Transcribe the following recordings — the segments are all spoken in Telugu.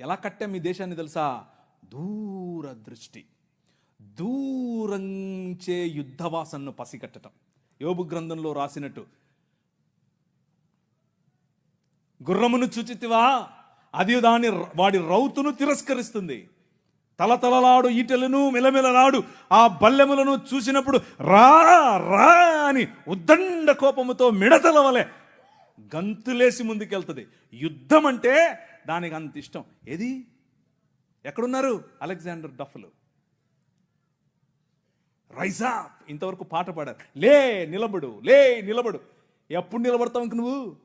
ఎలా కట్టాం ఈ దేశాన్ని తెలుసా? దూరదృష్టి. దూరంచే యుద్ధవాసనను పసిగట్టటం. యోబు గ్రంథంలో రాసినట్టు. గుర్రమును చూచితివా? అది దాని వాడి రౌతును తిరస్కరిస్తుంది. తలతలలాడు ఈటెలను మెలమెలలాడు ఆ బల్లెములను చూసినప్పుడు రా రా అని ఉద్దండ కోపముతో మిడతల వలె గంతులేసి ముందుకెళ్తుంది. యుద్ధం అంటే దానికి అంత ఇష్టం. ఏది? ఎక్కడున్నారు? అలెగ్జాండర్ డఫ్లు. రైజా ఇంతవరకు పాట పాడారు. లే నిలబడు లే నిలబడు. ఎప్పుడు నిలబడతావు ఇంక నువ్వు?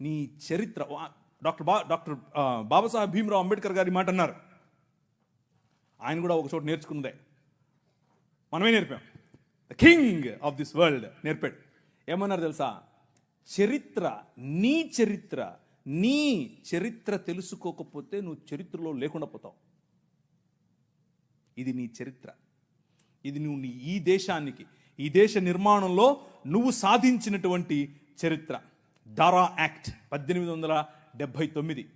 నీ చరిత్ర. వా- డాక్టర్ బా డాక్టర్ బాబాసాహెబ్ భీమరావు అంబేద్కర్ గారి మాట అన్నారు. ఆయన కూడా ఒక చోట నేర్చుకున్నదే. మనమే నేర్పాం. The king of this world నేర్పాడు. ఏమన్నారు తెలుసా? చరిత్ర నీ చరిత్ర నీ చరిత్ర తెలుసుకోకపోతే నువ్వు చరిత్రలో లేకుండా పోతావు. ఇది నీ చరిత్ర. ఇది నువ్వు నీ ఈ దేశానికి ఈ దేశ నిర్మాణంలో నువ్వు సాధించినటువంటి చరిత్ర. దారా యాక్ట్ పద్దెనిమిది వందల డెబ్భై తొమ్మిది.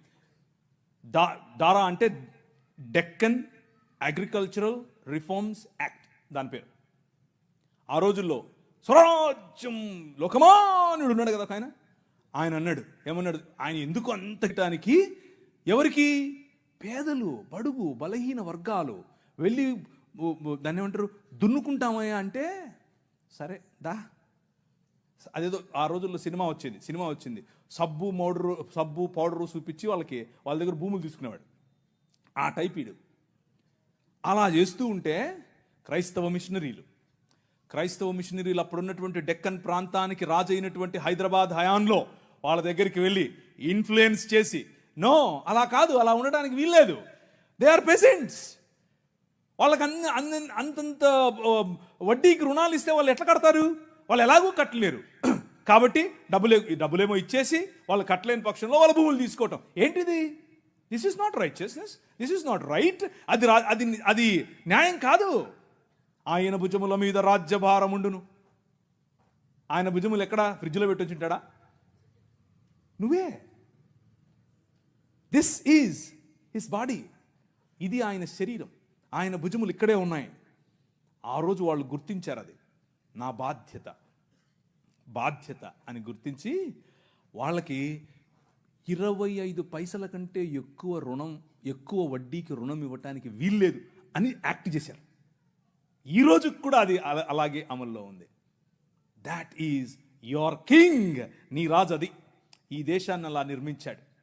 దా డారా అంటే డెక్కన్ అగ్రికల్చరల్ రిఫార్మ్స్ యాక్ట్. దాని పేరు. ఆ రోజుల్లో స్వరాజ్యం లోకమానుడు ఉన్నాడు కదా ఒక ఆయన. ఆయన అన్నాడు ఏమన్నాడు? ఆయన ఎందుకు అంతటానికి? ఎవరికి? పేదలు బడుగు బలహీన వర్గాలు. వెళ్ళి దాన్ని ఏమంటారు? దున్నుకుంటామయ్యా అంటే సరే దా. అదేదో ఆ రోజుల్లో సినిమా వచ్చింది సినిమా వచ్చింది. సబ్బు మౌడరు సబ్బు పౌడరు చూపించి వాళ్ళకి వాళ్ళ దగ్గర భూములు తీసుకునేవాడు. ఆ టైపీడు. అలా చేస్తూ ఉంటే క్రైస్తవ మిషనరీలు క్రైస్తవ మిషనరీలు అప్పుడున్నటువంటి డెక్కన్ ప్రాంతానికి రాజైనటువంటి హైదరాబాద్ హయాంలో వాళ్ళ దగ్గరికి వెళ్ళి ఇన్ఫ్లుయెన్స్ చేసి నో అలా కాదు అలా ఉండడానికి వీల్లేదు. దే ఆర్ పేషెంట్స్ వాళ్ళకి అన్ని అన్ని అంతంత వడ్డీకి రుణాలు ఇస్తే వాళ్ళు ఎట్లా కడతారు? వాళ్ళు ఎలాగూ కట్టలేరు. కాబట్టి డబ్బులు డబ్బులేమో ఇచ్చేసి వాళ్ళు కట్టలేని పక్షంలో వాళ్ళ భూములు తీసుకోవటం. ఏంటిది? This is not righteousness this is not right అది అది అది న్యాయం కాదు. ఆయన భుజముల మీద రాజ్యభారం ఉండును. ఆయన భుజములు ఎక్కడ? ఫ్రిడ్జ్లో పెట్టొచ్చుంటాడా నువ్వే. దిస్ ఈజ్ హిస్ బాడీ ఇది ఆయన శరీరం. ఆయన భుజములు ఇక్కడే ఉన్నాయి. ఆ రోజు వాళ్ళు గుర్తించారు అది. నా బాధ్యత. బాధ్యత అని గుర్తించి వాళ్ళకి ఇరవై ఐదు పైసల కంటే ఎక్కువ రుణం ఎక్కువ వడ్డీకి రుణం ఇవ్వటానికి వీల్లేదు అని యాక్ట్ చేశారు. ఈ కూడా అది అలాగే అమల్లో ఉంది. దాట్ ఈజ్ యువర్ కింగ్ నీ రాజు అది. ఈ దేశాన్ని అలా నిర్మించాడు.